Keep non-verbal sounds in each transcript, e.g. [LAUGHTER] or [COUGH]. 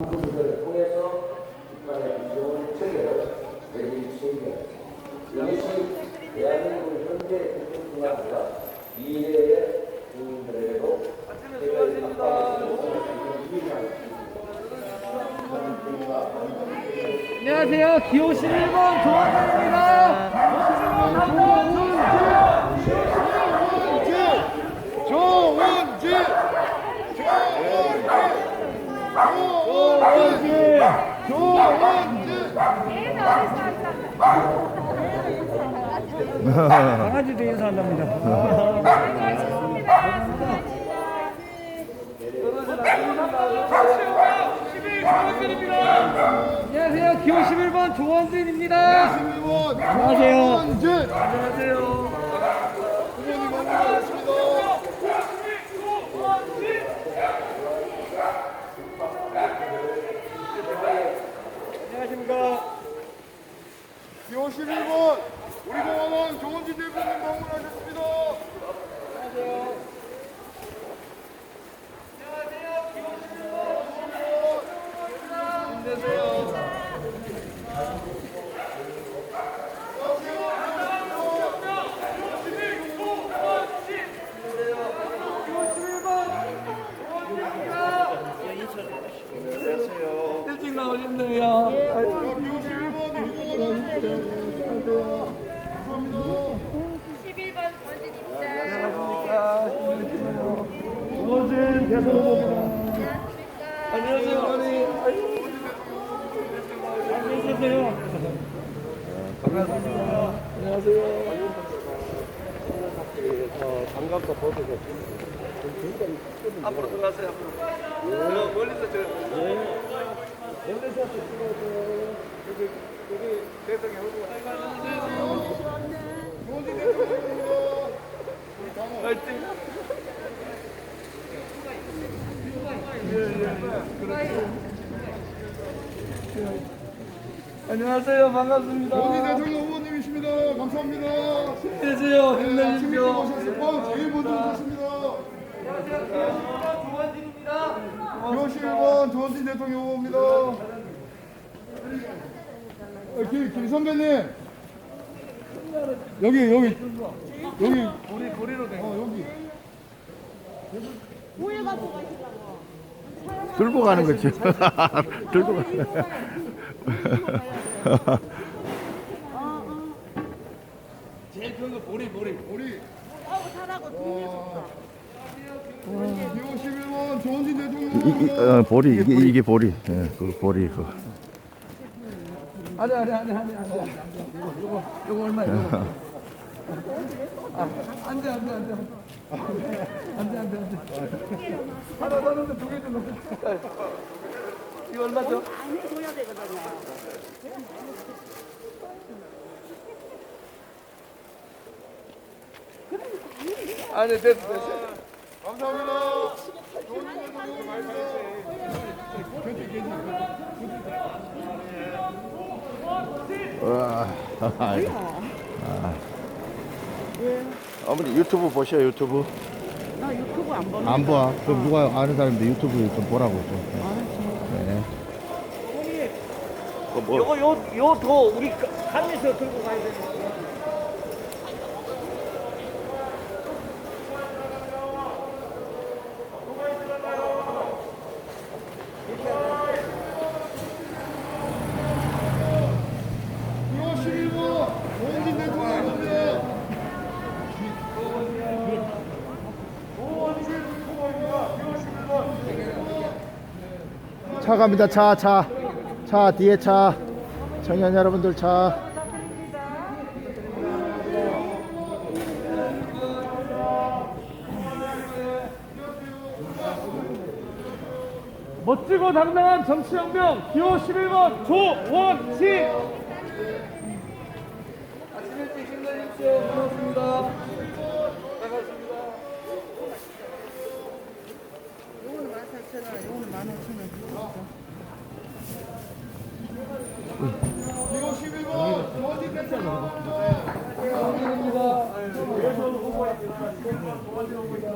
부분들을 통해서 북한의 이종을 체결, 내리 체결. 이것이 대한민국 현재 국민뿐만 아니라 미래의 국민들에게도 유의할 안녕하세요. 기호 11번 조원입니다. 조원지! 강아지도 인사한답니다. 안녕하세요. 기호 11번 조원진입니다. 안녕하세요. 안녕하세요. 후보님 반갑습니다. 안녕하십니까. 기호 11번 우리 공원원 조원지 대표님 방문하셨습니다. 일찍 나오셨네요. 기호 11번 우리 공원원 11번 권진입니다. 조원진 대선 후보입니다. 안녕하세요. 어머니. 안녕하세요. 안녕하세요. 앞으로 들어가세요. 앞으로. 저 멀리서 저. 멀리서 찍어줘요. 여기 여기 대통령 후보. 화이팅. 안녕하세요. 반갑습니다. 감사합니다. 안녕하세요. 네, 힘내십시오. 오셨을 제일 먼저 오셨습니다. 안녕하세요. 조원진입니다. 기호 11번 조원진 대통령 후보입니다. 어, 김, 김 선배님. 여기, 여기, 여기, 우리 보리로 된. 어, 여기. 들고 가는 거지. [LAUGHS] 들고 가. 제일 큰거 보리 보리. 우리 어우, 사라고 동네에서 기호 11번 조원진 대통령 이, 이, 후보입니다. 어, 보리 이게 이게 보리. 예, 그 보리 그. 아니 아니 아니 아니 아니. 요거 요거 요거 얼마야? 요거. [LAUGHS] 아, 안돼 안돼 안돼. 안돼 안돼 안돼. 하나 사는데 두개좀 넣고. 이거 얼마죠? 안에 둬야 되거든요. 아니 됐어 됐어. 감사합니다. 와. 아. 어머니 유튜브 보셔 유튜브. 나 유튜브 안 보는 안 봐. 그럼 누가 아는 사람인데 유튜브 좀 보라고 좀. 네. 그 뭐, 요거 요요도 우리 한에서 들고 가야 돼. 기호 11번 조원진 대통령 후보입니다. 차 갑니다. 차 차. 차 뒤에 차. 청년 여러분들 차. 멋지고 당당한 정치혁명 기호 11번 조원진. 아침 일찍 힘내십시오. 고맙습니다. 반갑습니다. 요거는 14,000원, 요거는 15,000원. 기호 11번 조원진 대통령 후보입니다. 감사합니다. 대선 후보입니다. 조원진 후보입니다.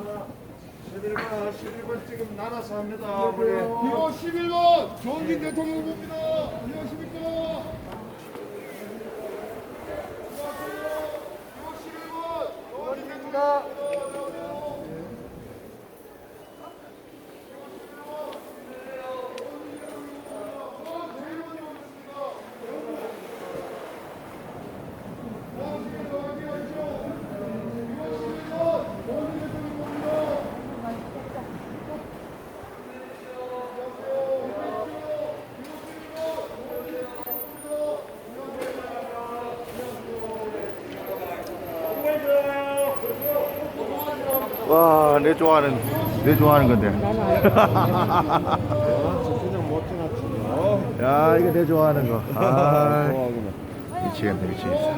11번 지금 나눠서 합니다. 우리 2호 11번 조원진 대통령 후보입니다. 와, 내 좋아하는 내 좋아하는 건데. [LAUGHS] 야, 이거 내 좋아하는 거. 아, 미치겠네, 미치겠어.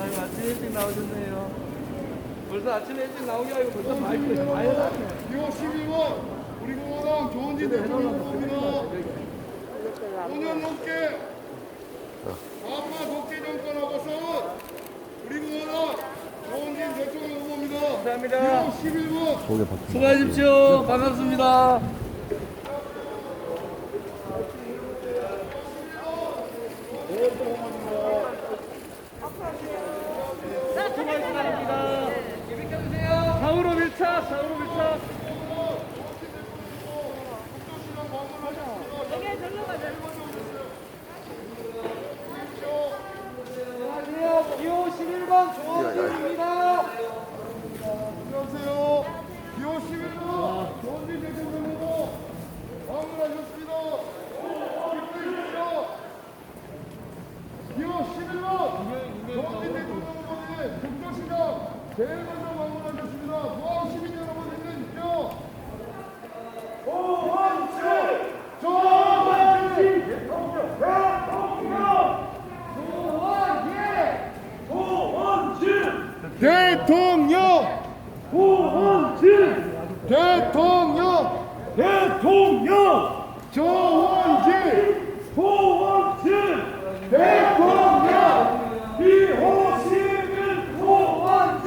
아이고 아침 일찍 나오셨네요. 벌써 아침 일찍 나오게 하고 벌써 마이크 많이 해놨네. 2호 12번 우리 공화당 조원진 대통령 후보입니다. 5년 넘게 아빠 독재 정권하고 싸운 우리 공화당 조원진 대통령 후보입니다. 감사합니다. 2호 11번 속에 박힌. 수고하십시오. 반갑습니다. 대통령 후보 방문하셨습니다. 기쁘십시오. 2호 11번 조원진 대통령 후보님 국도시장 제일 먼저 방문하셨습니다. 부항 시민 여러분 힘내십시오. 조원진! 조원진! 대통령! 대통령! 대통령! 조원진! 대통령! 대통령! 조원진! 조원진! 대통령! 이호시민 조원진!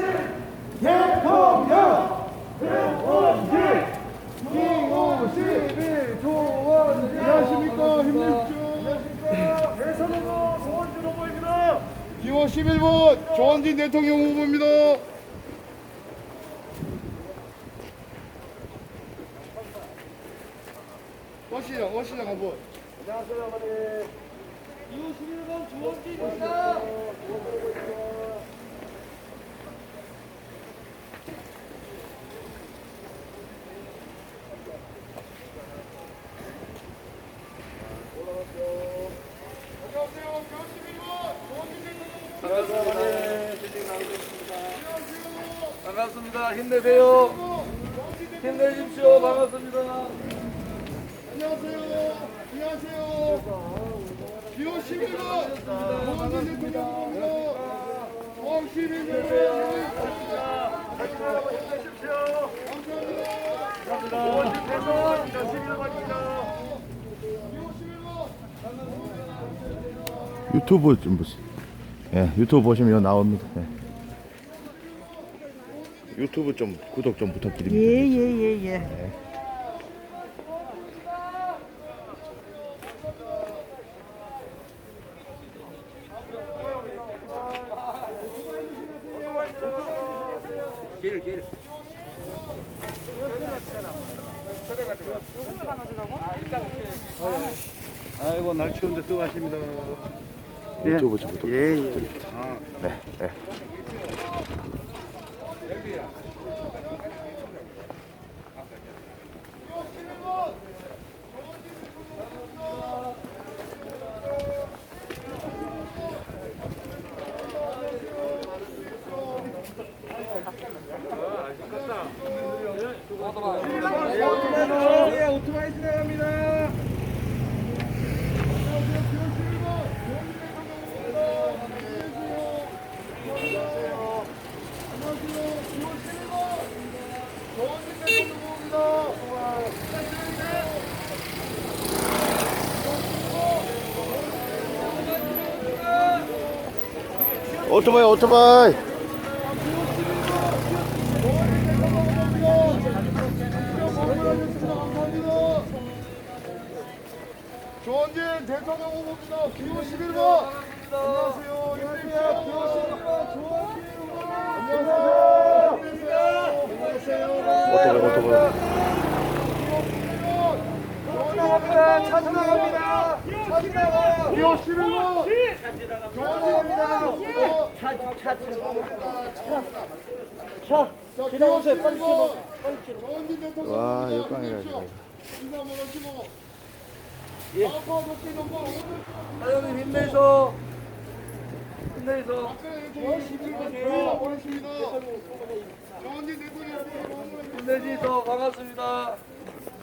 대통령! 대원진! 이호시민 조원진! 안녕하십니까? 힘내십시오. 대선 후보 조원진 후보입니다. 2월 11번 조원진 대통령 후보입니다. 워시장, 워시장 한번. 251번 조원진입니다. 안녕하세요. 교 11번 조원진 대통령 후보입니다. 반갑습니다. 반갑습니다. 힘내세요. 힘내십시오. 반갑습니다. 안녕하세요. 안녕하세요. 기호 11번 조원진 대통령 후보입니다. 포항 시민 여러분 유튜브 좀 보세요. 예, 유튜브 보시면 나옵니다. 예. 유튜브 좀 구독 좀 부탁드립니다. 예예예 예. 아이고 날 추운데 수고하십니다. 유튜브 좀 구독. 예, 예. 네, 네. 오토바이 오토바이 조원진 대통령 후보입니다. 기호 11번. 안녕하세요. 기호 11번 조원진 후보입니다. 안녕하세요. 오토바이 오토바이. 차 지나갑니다. 차 지나가. 기호 11번. 조원진입니다. 자, 지나오세요. 빨리 찍어. 조원진 대통령 와. 역광이라죠. 인사 한번 하시고. 예. 아파 먹기 넘버 오늘 사장님 힘내서. 힘내서. 기호 11번 보냈습니다. 조원 힘내시서 반갑습니다.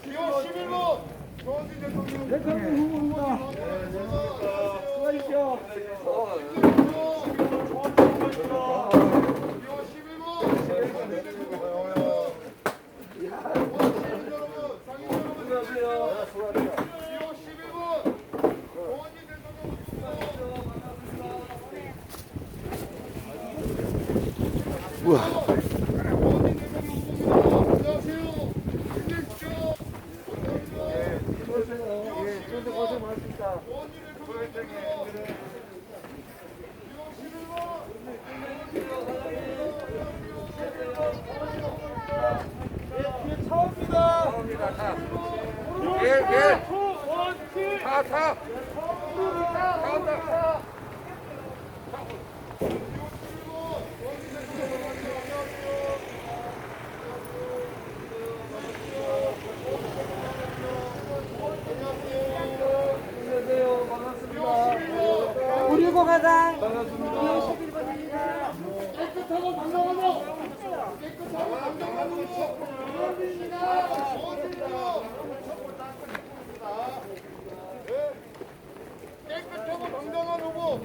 기호 11번. 조원진 대통령 대통령 후보입니다. 수고하십시오. 우와 차. 차 온다, 차. 안녕하세요. 반갑습니다. 깨끗하고 당당하고 깨끗하고 당당하고 깨끗하고 당당한 후보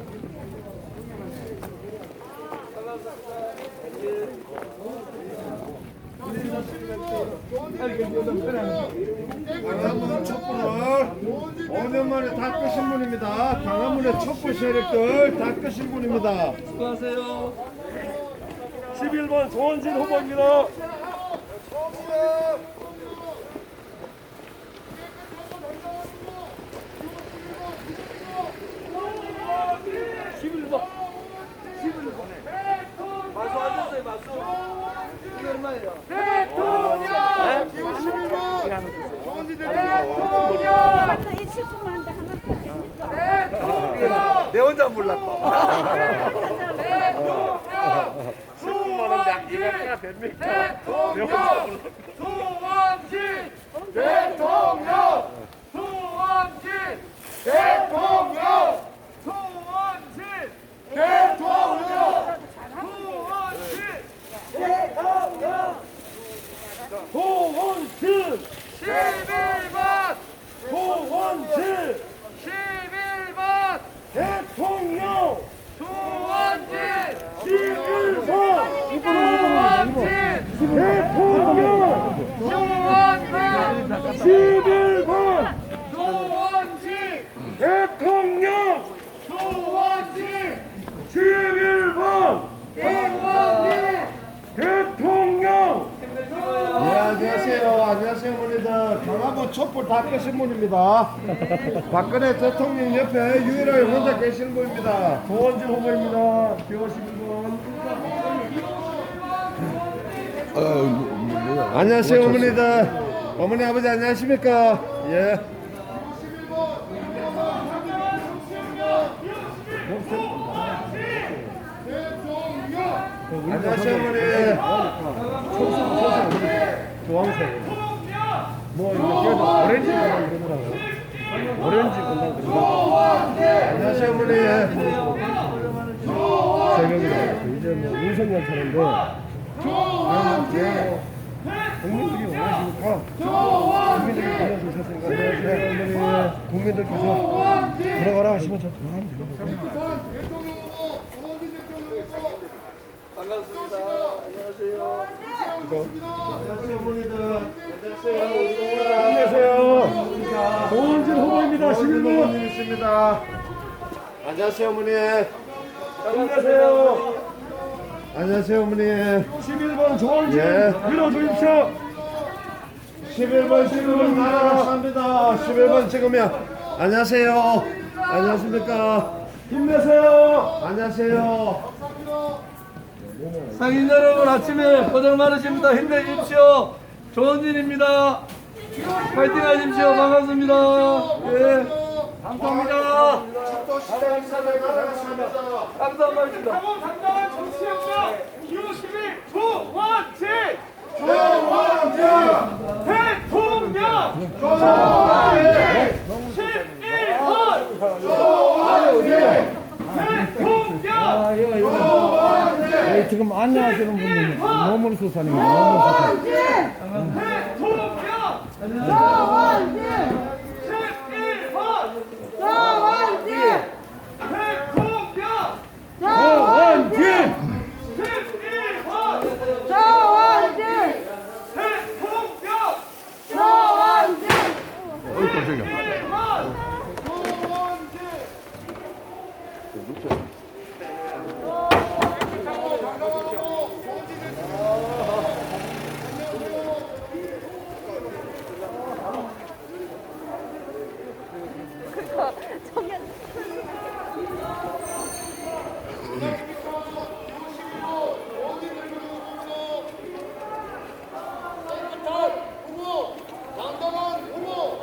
강화문 촛불을 5년 만에 다 끄신 분입니다. 강화문의 촛불 세력들 다 끄신 분입니다. 수고하세요. 11번 조원진 후보입니다. 마수 앉으세요, 마수. 이게 얼마예요? 기호 11번 조원진 대통령 맞다 이 친구만 한테 하나 내 혼자 몰랐다. 수원진! 대통령! 수원진! 대통령! 수원진! 대통령! 수원진! 대통령! 소원진! 11번! 소원진! 11번! 대통령! 소원진! 11번! 소원진! 대통령! 소원진! 11번! 소원진! 대통령! 11번! 소원진! 대통령! 네, 안녕하세요. 박근혜 대통령 옆에 유일하게 혼자 계시는 분입니다. 조원진 후보입니다. 11번. 안녕하세요, 어머니들. 어머니, 아버지 안녕하십니까? 예. 안녕하세요, 어머니. 주황색. 뭐 이거 오렌지 건강 그러더라고요. 오렌지 건강 그러더라고요. 안녕하세요, 어머니. 새벽이라 이제 뭐 윤석열 차례인데 예, 국민들이 원하시니까 국민들이 보내주셨으니까 안녕하세요, 어머니. 국민들께서 들어가라 하시면 저 들어가면 됩니다. 반갑습니다. 안녕하세요. 안녕하세요, 어머니들. 안녕하세요. 조원진 후보입니다. 있습니다. 안녕하세요, 어머니. 안녕하세요. 안녕하세요 어머니 11번 조원진 밀어주십시오 11번 11번 나라가 삽니다 11번 찍으면 안녕하세요 안녕하십니까 힘내세요 안녕하세요 상인 여러분 아침에 고생 많으십니다. 힘내십시오. 조원진입니다. 파이팅 하십시오. 반갑습니다. 예. 감사합니다. 또 시장 나라가 삽니다 감사합니다. 당당한 정치혁명 기호심을 조원진 조원진 대통령 조원진 11번 조원진 네, 지금 안녕하시는 분들. 노물 수산. 대통령 11번 대통령 조원진! 11번 대통령 어이 깜짝이야. 11번 후보, 당당한 후보,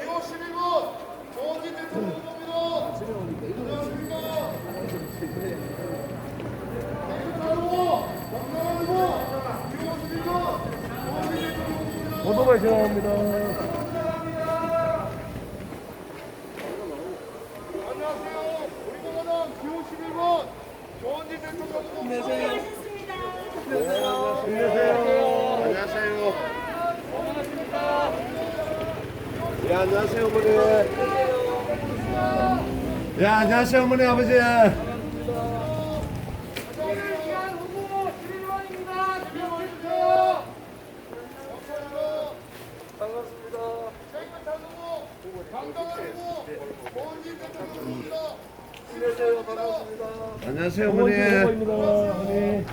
2호 12번 조원진 대통령 후보입니다. 안녕하십니까. 당당한 후보, 당당한 후보, 2호 12번 조원진 대통령 후보입니다. 오토바이 지나갑니다. 안녕하세요. 우리 공화당 2호 11번 조원진 대통령 후보입니다. 안녕하세요. 예, 안녕하세요, 어머니. 예, 안녕하세요, 어머니, 아버지. 후보 11번입니다. 지명해주세요. 반갑습니다. 깨끗한 후보, 당당한 후보, 조원진 대통령 후보입니다. 안녕하세요. 반갑습니다. 어머니. 어머니.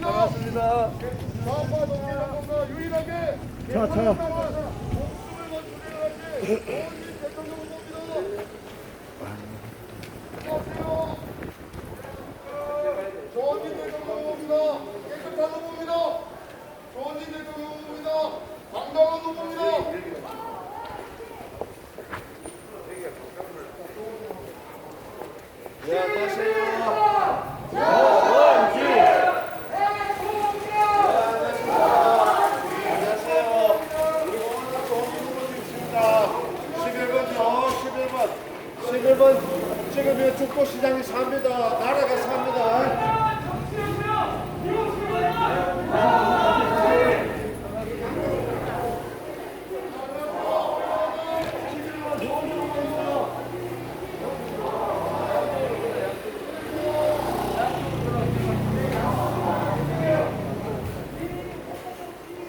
반갑습니다. 유일하게 자, 자. 안녕하세요. 안녕하세요. 우리 공화당 동기부모님이십니다. 11번요, 11번. 11번 지금 축구시장이 삽니다. 나라가 삽니다.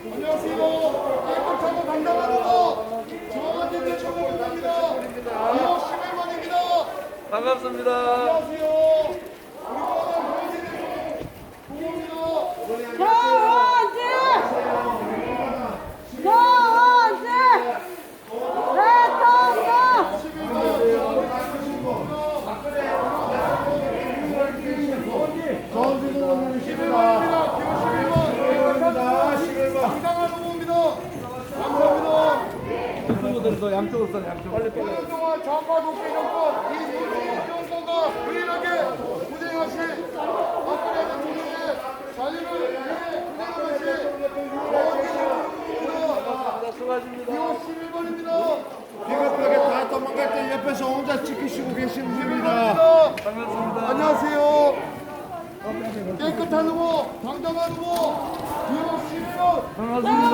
안녕하세요. 깨끗하고 당당한 후보 조원진 대통령 후보입니다. 2호 11번입니다. 반갑습니다. 안녕하세요. 우리 공화당 조원진 대통령 후보입니다. 전주 동원님이십니다. 11번입니다. 11번. 당당한 후보입니다. 감사합니다. 친구들도 양쪽으로 써, 양쪽. 빨리 빨리. 5년 동안 좌파 독재 정권, 이 정권과 유일하게 부정하신 박근혜 대통령의 자유를 위해 조원진 수고하십니다. 2호 11번입니다. 비겁하게 다 도망갈 때 옆에서 혼자 지키시고 분입니다. 반갑습니다. 안녕하세요. 깨끗한 후보, 당당한 후보, 2호 11번 반갑습니다.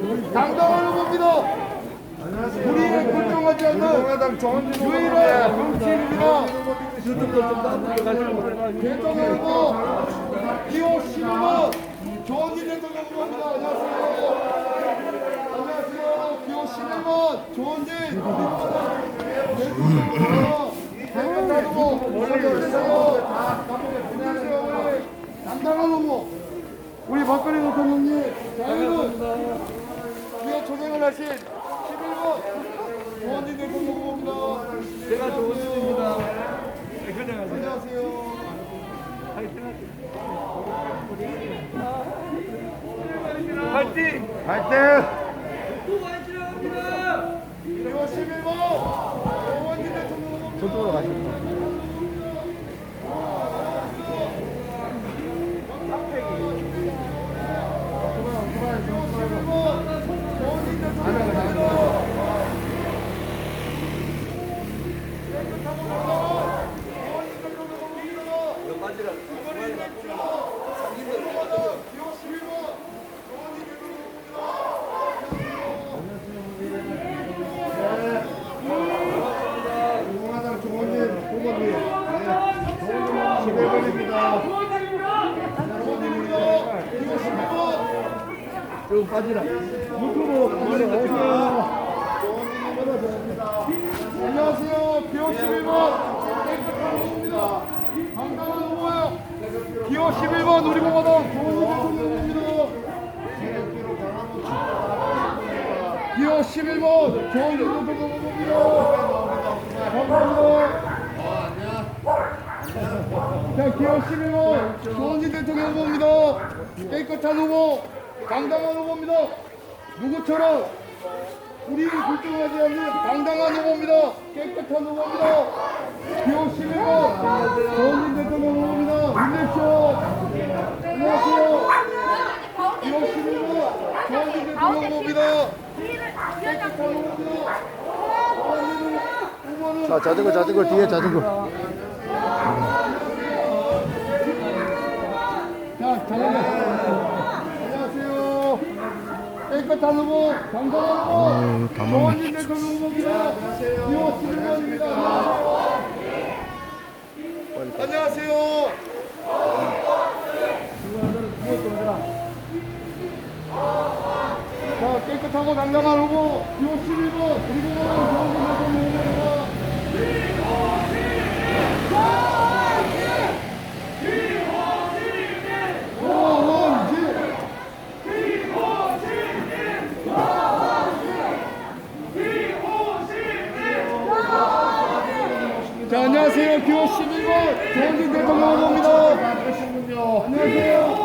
당당한 후보입니다. 우리의 굴종하지 않는 유일한 정치인입니다. 대통령 후보 기호 15번 조원진 대통령 후보입니다. 안녕하세요. 안녕하세요. 기호 11번 조원진 대통령 후보 담당한 후보 우리 박근혜 대통령님 자유로운 초생을 하신 11번 조원진 대통령 후보입니다. 제가 조원진입니다. 네, 그냥 안녕하세요. 파이팅! 갈때 수고하시랍니다. 그리고 11번 조원진 대통령 후보입니다. 저쪽으로. 공화당 조원진 후보님. 네. 11번입니다. 그리고 11번 좀 빠지라. 유튜브. 안녕하세요. 기호 11번 깨끗합니다. 강강한 후보요. 기호 11번 우리 공화당 조원진 대통령입니다. 기호 11번 조원진 대통령입니다. 감사합니다. 자, 기호 11번 조원진 대통령 후보입니다. 깨끗한 후보, 당당한 후보입니다. 누구처럼 우리를 불평하지 않는 당당한 후보입니다. 깨끗한 후보입니다. 기호 11번 조원진 대통령 후보입니다. 힘내십시오. 안녕하세요. 기호 11번 조원진 대통령 후보입니다. 깨끗한 후보입니다. 후보는 자, 자전거, 자전거, 뒤에 자전거. 자, 잘하네. 안녕하세요. 깨끗한 후보, 당당한 후보, 조원진 대통령 후보입니다. 기호 11번입니다. 안녕하세요. 자, 깨끗하고 당당한 후보, 기호 11번, 그리고 조원진 대통령 후보입니다. 조원진! 자, 안녕하세요. 기호 12번 조원진 대통령 후보입니다. 안녕하세요.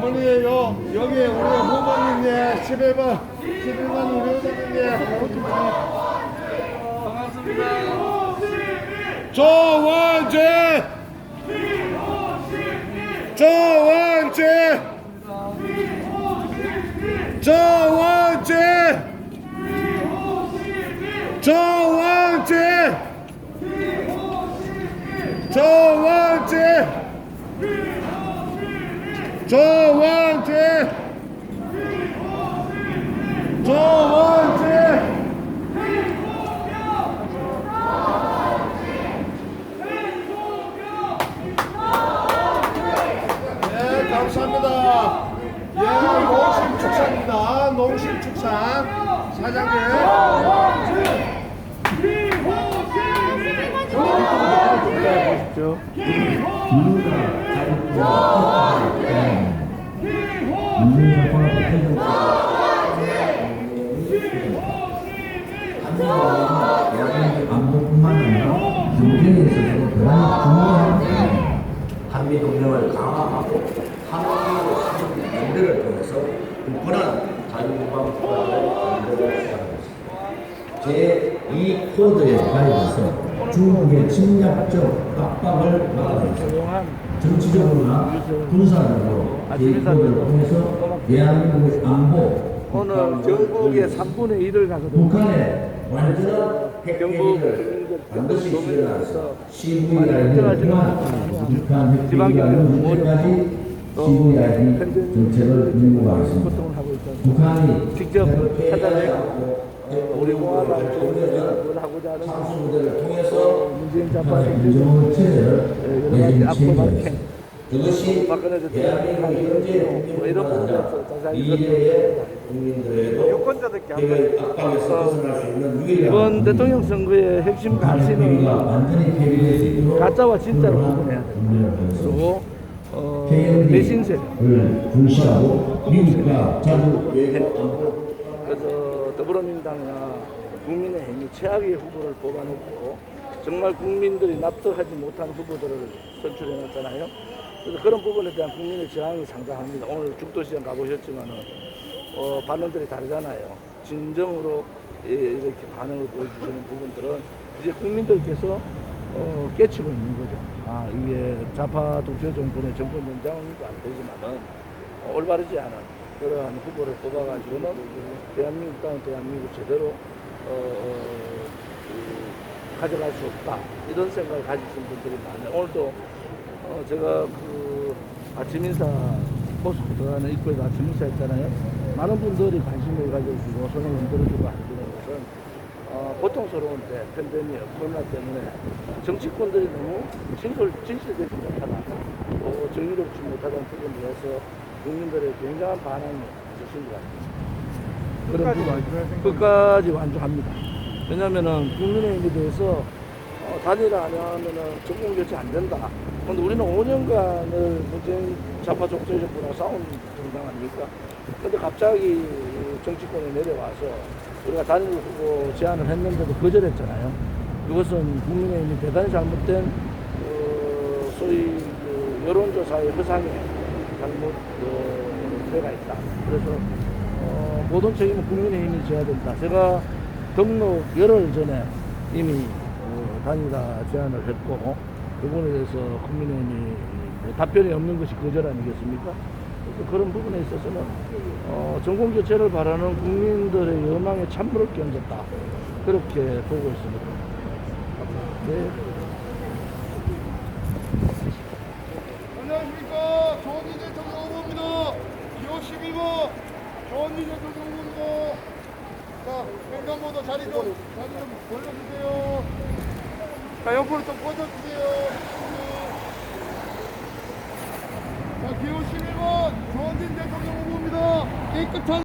어머니요. 여기 우리 후보님네 11번 11번 우리 후보님네 조원재. 조원재. 조원재 조원태 조원태 네 감사합니다 예 농심축산입니다 농심축산 사장님 김호진 김호진 김호진 중국의 침략적 압박을 막아내서 정치적으로나 군사적으로 제2코드를 통해서 대한민국의 안보 오늘 전국의 3분의 1을 가거든요. 북한의 완전한 핵폐기를 반드시 실현해서 통한 북한 이루어질 때까지 CVI 정책을 연구하겠습니다. 직접 핵폐기하지 찾아내고 않고 우리 공화당 핵폐기를 쪽을 하고자 하는 통해서 문재인 민주주의 체제를 체제했습니다. 그것이 대한민국 현재 뭐 이런 부분에서 미래의 국민들에도 있는 유일한 이번 대통령 선거의 핵심 가치는 가짜와 진짜를 구분해야 그리고 어, 배신 세력 을 중시하고 미국과 자주 외교 안보 그래서 더불어민주당이나 국민의힘이 최악의 후보를 뽑아놓고 정말 국민들이 납득하지 못한 후보들을 선출해놨잖아요. 그래서 그런 부분에 대한 국민의 저항이 상당합니다. 오늘 죽도시장 가보셨지만은 어, 반응들이 다르잖아요. 진정으로 예, 이렇게 반응을 보여주시는 부분들은 이제 국민들께서 어, 깨치고 있는 거죠. 아 이게 좌파 독재 정권의 정권 연장도 안 되지만은 어, 올바르지 않은 그러한 후보를 뽑아가지고는 대한민국 다운 대한민국 제대로 어, 어, 그, 가져갈 수 없다 이런 생각을 가지신 분들이 많아요. 오늘도 어, 제가 그 아침 인사 포스코 들어가는 입구에서 아침 인사 했잖아요. 많은 분들이 관심을 가져주고 손을 흔들어주고 하시는 것은 어, 고통스러운데 팬데믹 코로나 때문에 정치권들이 너무 진실, 진실되지 못하다 또 정의롭지 못하다는 부분에서 국민들의 굉장한 반응이 있으신 것 같습니다. 끝까지 완주할 끝까지 완주합니다. 왜냐면은 국민의힘에 대해서 어, 단일화 안 하면은 정권 교체 안 된다. 근데 우리는 5년간을 문재인 좌파 독재 정부랑 싸운 정당 아닙니까? 근데 갑자기 정치권에 내려와서 우리가 단일 후보 제안을 했는데도 거절했잖아요. 이것은 국민의힘이 대단히 잘못된 어, 소위 그 여론조사의 허상에 잘못 어, 내가 있다. 그래서 어, 모든 책임은 국민의힘이 져야 된다. 제가 등록 열흘 전에 이미 어, 단일화 제안을 했고 그 부분에 대해서 국민의힘이 뭐 답변이 없는 것이 거절 아니겠습니까? 그런 부분에 있어서는 어, 정권 교체를 바라는 국민들의 여망에 찬물을 끼얹었다. 그렇게 보고 있습니다. 네. 안녕하십니까. 조원희 대통령 후보입니다. 2호 12번 조원희 대통령 후보입니다. 자, 횡단보도 자리 좀, 자리 좀 벌려주세요. 자, 옆으로 좀 뻗어주세요. 자, 기호 11번 조원진 대통령 후보입니다. 깨끗한